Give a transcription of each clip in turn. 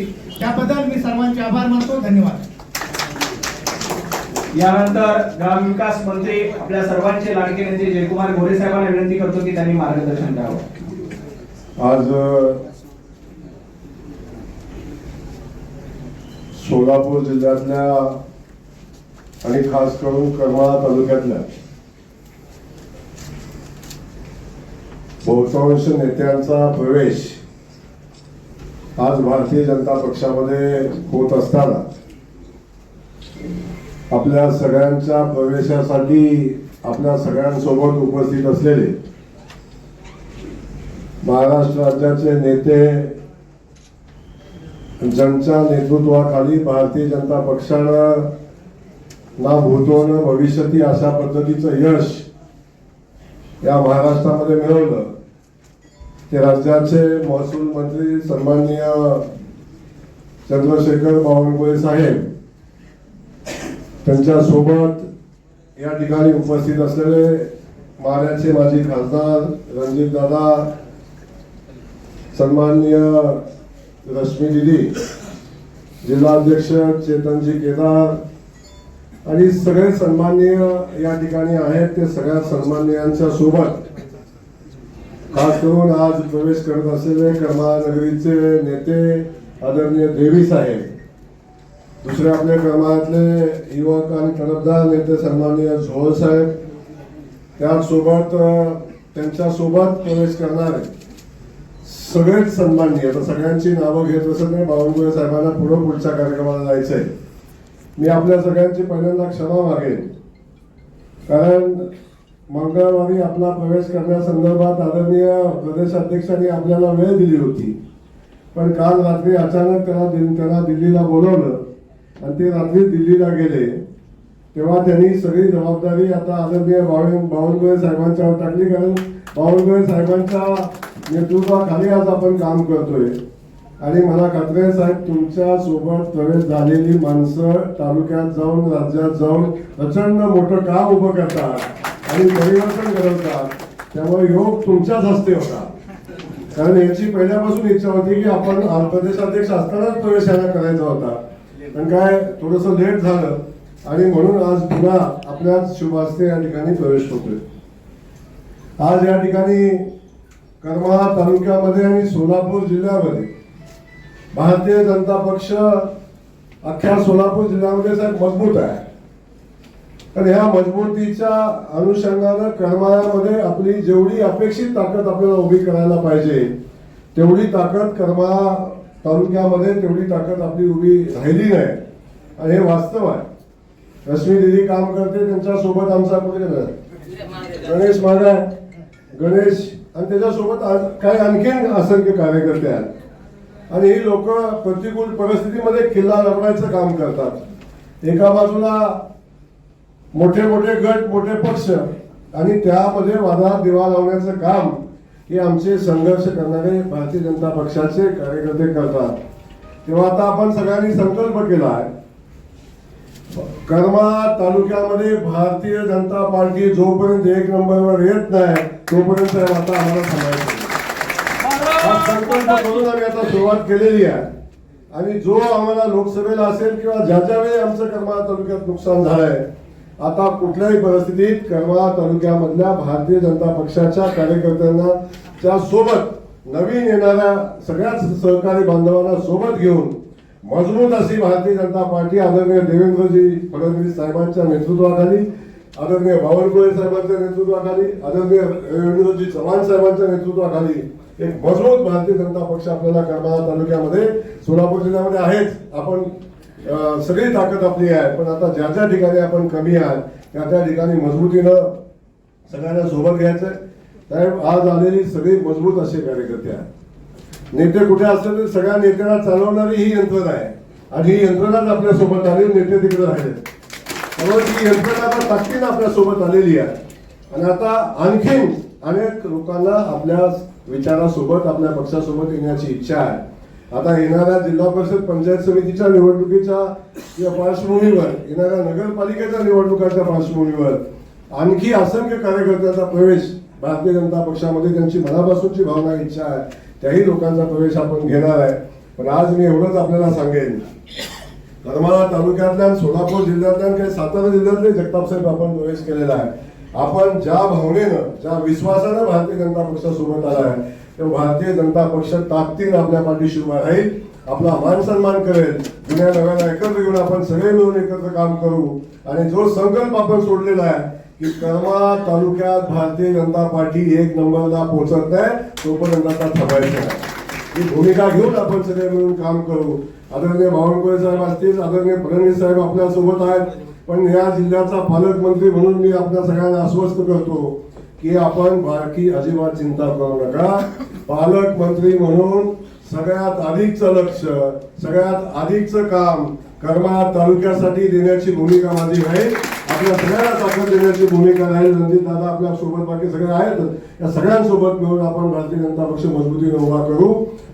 होती त्याबद्दल मी सर्वांचे आभार मानतो. धन्यवाद. यानंतर ग्रामविकास मंत्री आपल्या सर्वांचे लाडके नेते जयकुमार गोरे साहेबांना विनंती करतो की त्यांनी मार्गदर्शन द्यावं. आज सोलापूर जिल्ह्यातल्या आणि खास करून करमाळा तालुक्यातल्या बहुतांश नेत्यांचा प्रवेश आज भारतीय जनता पक्षामध्ये होत असताना आपल्या सगळ्यांच्या प्रवेशासाठी आपल्या सगळ्यांसोबत उपस्थित असलेले महाराष्ट्र राज्याचे नेते ज्यांच्या नेतृत्वाखाली भारतीय जनता पक्षानं ना भूतो भविष्यती अशा पद्धतीचं यश या महाराष्ट्रामध्ये मिळवलं ते राज्याचे महसूल मंत्री सन्माननीय चंद्रशेखर बावनकुळे साहेब त्यांच्यासोबत या ठिकाणी उपस्थित असलेले माऱ्याचे माजी खासदार रणजित दादा सन्माननीय रश्मी दिदी जिल्हाध्यक्ष चेतनजी केदार आणि सगळे सन्माननीय या ठिकाणी आहेत ते सगळ्या सन्माननीयांच्या सोबत खास करून आज प्रवेश करत असलेले करमाळा नेते आदरणीय देवी साहेब दुसरे आपल्या क्रमांकातले युवक आणि तडफदार नेते सन्माननीय झोळ साहेब त्याचसोबत त्यांच्यासोबत प्रवेश करणारे सगळेच सन्माननीय आता सगळ्यांची नावं घेत असत नाही बावनकुळे साहेबांना पुढं पुढच्या कार्यक्रमाला जायचंय. मी आपल्या सगळ्यांची पहिल्यांदा क्षमा मागेन. कारण मंगळवारी आपला प्रवेश करण्यासंदर्भात आदरणीय प्रदेशाध्यक्षांनी आपल्याला वेळ दिली होती. पण काल रात्री अचानक त्याला त्याला दिल्लीला बोलवलं. आणि ते रात्री दिल्लीला गेले. तेव्हा त्यांनी सगळी जबाबदारी आता आदरणीय बावन बावनकुळे साहेबांच्यावर टाकली. कारण बावनकुळे साहेबांच्या नेतृत्वाखाली आज आपण काम करतोय. आणि मला खात्री आहे साहेब तुमच्यासोबत प्रवेश झालेली माणसं तालुक्यात जाऊन राज्यात जाऊन प्रचंड मोठं काम उभं करतात. आणि परिवर्तन घडवतात त्यामुळे योग तुमच्याच हस्ते होता. कारण याची पहिल्यापासून इच्छा होती की आपण प्रदेशाध्यक्ष असतानाच प्रवेश याला करायचा होता. पण काय थोडस लेट झालं आणि म्हणून आज पुन्हा आपल्याच शुभ हस्ते या ठिकाणी प्रवेश होतोय. आज या ठिकाणी करमाळा तालुक्यामध्ये आणि सोलापूर जिल्ह्यामध्ये भारतीय जनता पक्ष अख्ख्या सोलापूर जिल्ह्यामध्ये साहेब मजबूत आहे. तर ह्या मजबूतीच्या अनुषंगानं करमाळ्यामध्ये आपली जेवढी अपेक्षित ताकद आपल्याला उभी करायला पाहिजे तेवढी ताकद करमाळा तालुक्यामध्ये तेवढी ताकद आपली उभी राहिली नाही. आणि हे वास्तव आहे. रश्मी दिदी काम करते त्यांच्यासोबत आमचा कुठे गणेश मागा गणेश आणि त्याच्यासोबत आज काही आणखीन असंख्य कार्यकर्ते आहेत. आणि ही लोक प्रतिकूल परिस्थितीमध्ये किल्ला लढवायचं काम करतात. एका बाजूला मोठे मोठे गट मोठे पक्ष आणि त्यामध्ये वादात दिवा लावण्याचं काम हे आमचे संघर्ष करणारे भारतीय जनता पक्षाचे कार्यकर्ते करतात. तेव्हा आता आपण सगळ्यांनी संकल्प केला आहे. कर्मा तालुक्यामध्ये भारतीय जनता पार्टी जोपर्यंत एक नंबरवर येत नाही तोपर्यंत आता आम्हाला सांगायचं संकल्प करून आम्ही आता सुरुवात केलेली आहे. आणि जो आम्हाला लोकसभेला असेल किंवा ज्या ज्या वेळी आमचं कर्मा तालुक्यात नुकसान झालंय आता कुठल्याही परिस्थितीत करमाळा तालुक्यामधल्या भारतीय जनता पक्षाच्या कार्यकर्त्यांना त्या सोबत नवीन येणाऱ्या सगळ्याच सहकारी बांधवांना सोबत घेऊन मजबूत अशी भारतीय जनता पार्टी आदरणीय देवेंद्रजी फडणवीस साहेबांच्या नेतृत्वाखाली आदरणीय बावनकुळे साहेबांच्या नेतृत्वाखाली आदरणीय रवींद्रजी चव्हाण साहेबांच्या नेतृत्वाखाली एक मजबूत भारतीय जनता पक्ष आपल्याला करमाळा तालुक्यामध्ये सोलापूर जिल्ह्यामध्ये आहेच. आपण सगळी ताकद आपली आहे पण आता ज्या ज्या ठिकाणी आपण कमी आहात त्या त्या ठिकाणी मजबूतीनं सगळ्यांना सोबत घ्यायचं साहेब आज आलेली सगळी मजबूत असे कार्यकर्ते आहेत. नेते कुठे असले तरी सगळ्या नेत्यांना चालवणारी ही यंत्रणा आहे. आणि ही यंत्रणाच आपल्यासोबत आली नेते तिकडे राहिले त्यामुळे ही यंत्रणा आता ताकदीनं आपल्यासोबत आलेली आहे. आणि आता आणखीन अनेक लोकांना आपल्या विचारासोबत आपल्या पक्षासोबत येण्याची इच्छा आहे. आता येणाऱ्या जिल्हा परिषद पंचायत समितीच्या निवडणुकीच्या या पार्श्वभूमीवर येणाऱ्या नगरपालिकेच्या निवडणुकाच्या पार्श्वभूमीवर आणखी असंख्य कार्यकर्त्यांचा प्रवेश भारतीय जनता पक्षामध्ये त्यांची मनापासूनची भावना इच्छा आहे. त्याही लोकांचा प्रवेश आपण घेणार आहे. पण आज मी एवढंच आपल्याला सांगेन. करमाळा तालुक्यातल्या सोलापूर जिल्ह्यातल्या काही सातारा जिल्ह्यातले जगताप साहेब आपण प्रवेश केलेला आहे. आपण ज्या भावनेनं ज्या विश्वासानं भारतीय जनता पक्षासोबत आला आहे तर भारतीय जनता पक्ष ताकदीनं आपल्या पाठीशी उभा राहील आपला मान सन्मान करेल. जुन्या नव्याला एकत्र घेऊन आपण सगळे मिळून एकत्र काम करू. आणि जो संकल्प आपण सोडलेला आहे की करमाळा तालुक्यात भारतीय जनता पार्टी एक नंबरला पोहोचत नाही तोपर्यंत आता थांबायचं नाही. ही भूमिका घेऊन आपण सगळे मिळून काम करू. आदरणीय बावनकुळे साहेब असतील आदरणीय फडणवीस साहेब आपल्यासोबत आहेत. पण या जिल्ह्याचा पालकमंत्री म्हणून मी आपल्या सगळ्यांना आश्वस्त करतो की आपण बाकी अजिबात चिंता करू नका. पालकमंत्री म्हणून सगळ्यात अधिकचं लक्ष सगळ्यात अधिकचं काम करमाळा तालुक्यासाठी देण्याची भूमिका माझी आहे. आपल्या सगळ्यांना ताकद देण्याची भूमिका आहे. रणजित दादा आपल्यासोबत बाकी सगळे आहेत. या सगळ्यांसोबत मिळून आपण भारतीय जनता पक्ष मजबूतीने उभा करू.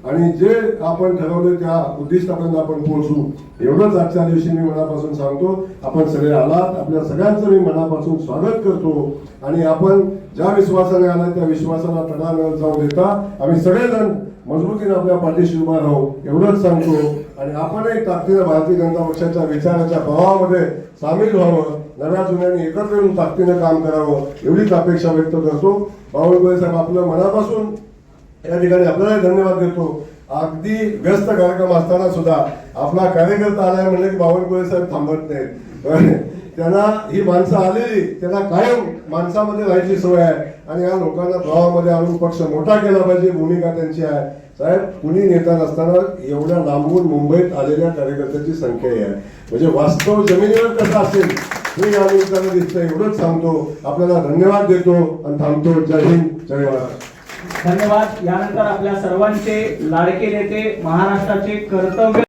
आणि जे आपण ठरवले त्या उद्दिष्टापर्यंत आपण पोहोचू एवढंच आजच्या दिवशी मी मनापासून सांगतो. आपण सगळे आलात. आपल्या सगळ्यांचं मी मनापासून स्वागत करतो. आणि आपण ज्या विश्वासाने आलात त्या विश्वासाला तडा न जाऊ देता आम्ही सगळेजण मजबूतीने आपल्या पाठीशी उभा राहू. एवढंच सांगतो. आणि आपणही ताकदीनं भारतीय जनता पक्षाच्या विचाराच्या प्रवाहामध्ये सामील व्हावं. नव्या जुन्यांनी एकत्र येऊन ताकदीनं काम करावं एवढीच अपेक्षा व्यक्त करतो. बावनकुळे साहेब आपलं मनापासून या ठिकाणी आपल्याला धन्यवाद देतो. अगदी व्यस्त कार्यक्रम असताना सुद्धा आपला कार्यकर्ता आलाय म्हणजे की बावनकुळे साहेब थांबत नाहीत. त्यांना ही माणसं आलेली त्यांना कायम माणसामध्ये राहायची सवय आहे. आणि या लोकांना प्रवाहामध्ये आणून पक्ष मोठा केला पाहिजे भूमिका त्यांची आहे. साहेब कुणी नेता नसताना एवढ्या लांबून मुंबईत आलेल्या कार्यकर्त्यांची संख्या आहे. म्हणजे वास्तव जमिनीवर कसं असेल हे या निमित्तानं दिसतं एवढंच सांगतो. आपल्याला धन्यवाद देतो आणि थांबतो. जय हिंद जय महाराष्ट्र धन्यवाद. यानंतर आपल्या सर्वांचे लाडके नेते महाराष्ट्राचे कर्तव्य